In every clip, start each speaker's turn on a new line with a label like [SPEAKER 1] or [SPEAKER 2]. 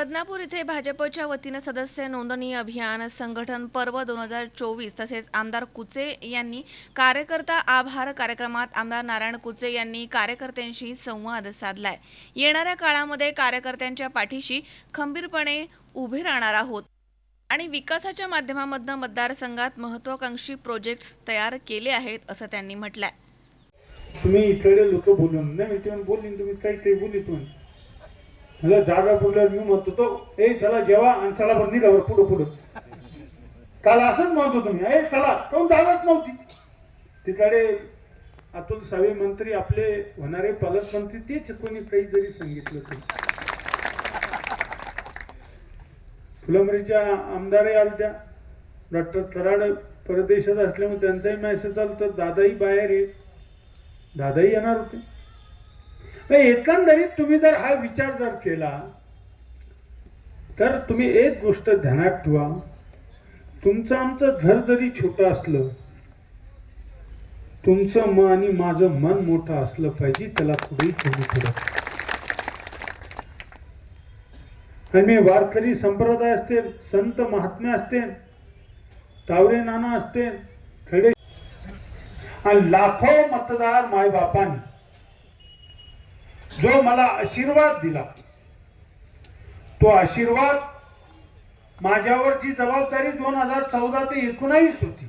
[SPEAKER 1] बदनापूर इथे भाजपच्या वतीनं सदस्य नोंदणी अभियान संघटन पर्व दोन हजार चोवीस तसेच आमदार कुचे यांनी कार्यकर्ता आभार कार्यक्रमात आमदार नारायण कुचे यांनी कार्यकर्त्यांशी संवाद साधलाय. येणाऱ्या काळामध्ये कार्यकर्त्यांच्या पाठीशी खंबीरपणे उभे राहणार आहोत आणि विकासाच्या माध्यमामधनं मतदारसंघात महत्वाकांक्षी प्रोजेक्ट्स तयार केले आहेत असं त्यांनी म्हटलंय.
[SPEAKER 2] तुम्ही इकडे लोक बोलून नाही तुम्ही बोलली तुम्ही काही काही बोलित तुम्ही मला जागा बोलल्यावर मी म्हणतो तो ए चला जेवा आणि चला बरं निघावर पुढं पुढं काल असंच म्हणतो तुम्ही ए चला काऊन जागाच नव्हती तिकडे अतुल सावे मंत्री आपले होणारे पालकमंत्री तेच कोणी काही जरी सांगितलं तरी फुलंबरीच्या आमदारही आलत्या डॉक्टर थराड परदेशात असल्यामुळे त्यांचाही मॅसेज आला तर दादाही बाहेर आहे दादाही येणार होते एकंदरीत तुम्ही जर हा विचार जर केला तर तुम्ही एक गोष्ट ध्यानात ठेवा. तुमचं आमचं घर जरी छोटं असलं तुमचं मन आणि माझं मन मोठं असलं पाहिजे त्याला पुढे थोडी पुढं. आणि मी वारकरी संप्रदाय असतील संत महात्मे असतील तावरे नाना असते खडे आणि लाखो मतदार मायबापांनी जो मला आशीर्वाद दिला तो आशीर्वाद माझ्यावरची जबाबदारी दोन हजार चौदा ते एकोणावीस होती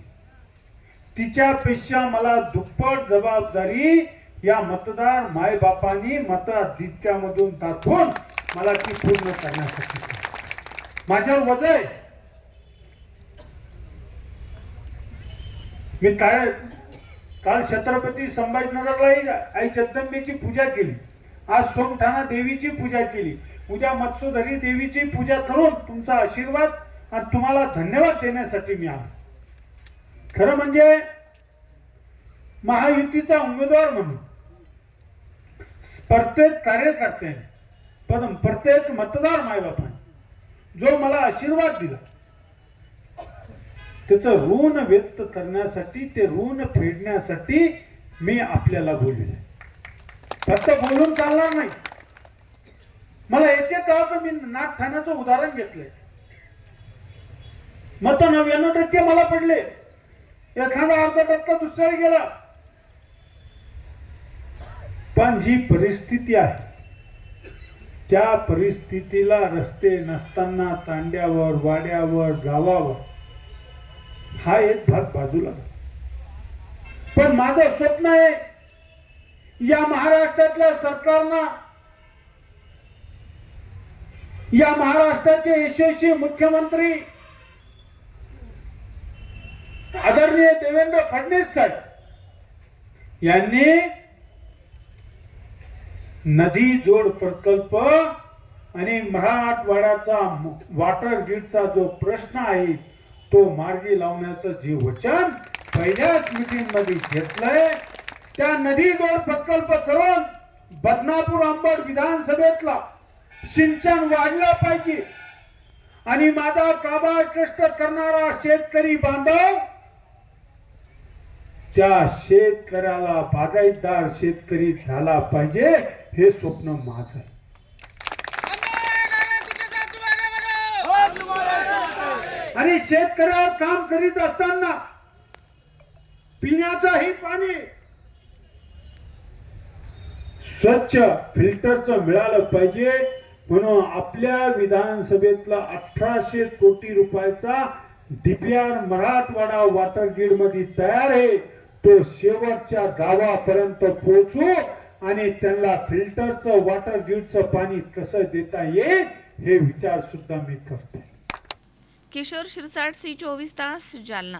[SPEAKER 2] तिच्यापेक्षा मला दुप्पट जबाबदारी या मतदार मायबापांनी मताधित्यामधून दाखवून मला ती पूर्ण करण्यासाठी माझ्यावर वजन आहे. मी काय काल छत्रपती संभाजीनगरलाही आई जगदंबेची पूजा केली. आज सोमठाणा देवीची पूजा केली. उद्या मत्स्योधरी देवीची पूजा करून तुमचा आशीर्वाद आणि तुम्हाला धन्यवाद देण्यासाठी मी आलो. खरं म्हणजे महायुतीचा उमेदवार म्हणून प्रत्येक कार्यकर्त्याने पण प्रत्येक मतदार मायबापाने जो मला आशीर्वाद दिला त्याचं ऋण व्यक्त करण्यासाठी ते ऋण फेडण्यासाठी मी आपल्याला बोलले फक्त बोलून चालणार नाही. मला येते तेव्हा तर मी नागठाण्याचं उदाहरण घेतलंय. मत नव्याण्णव टक्के मला पडले. एखादा अर्धा टक्का दुसऱ्याला गेला. पण जी परिस्थिती आहे त्या परिस्थितीला रस्ते नसताना तांड्यावर वाड्यावर गावावर हा एक भाग बाजूला पण माझं स्वप्न आहे या महाराष्ट्रातल्या सरकारनं या महाराष्ट्राचे यशस्वी मुख्यमंत्री आदरणीय देवेंद्र फडणवीस साहेब यांनी नदी जोड प्रकल्प आणि मराठवाड्याचा वॉटर ग्रीडचा जो प्रश्न आहे तो मार्गी लावण्याचं जे वचन पहिल्याच मीटिंगमध्ये घेतलंय त्या नदीजोड प्रकल्प करून बदनापूर अंबड विधानसभेतला सिंचन वाढला पाहिजे. आणि माझा काबा कष्ट करणारा शेतकरी बांधव त्या शेतकऱ्याला बागायतदार शेतकरी झाला पाहिजे हे स्वप्न माझं आहे. आणि शेतकऱ्यावर काम करीत असताना पिण्याचंही पाणी स्वच्छ फिल्टरचं मिळालं पाहिजे. म्हणून आपल्या विधानसभेतला अठराशे कोटी रुपयाचा डीपीआर मराठवाडा वॉटर ग्रीडमध्ये तयार आहे. तो शेवटच्या गावापर्यंत पोहोचू आणि त्यांना फिल्टरचं वॉटर ग्रीडचं पाणी कसं देता येईल हे विचार सुद्धा मी करतो
[SPEAKER 1] किशोर शिरसाट सी चोवीस तास जालना.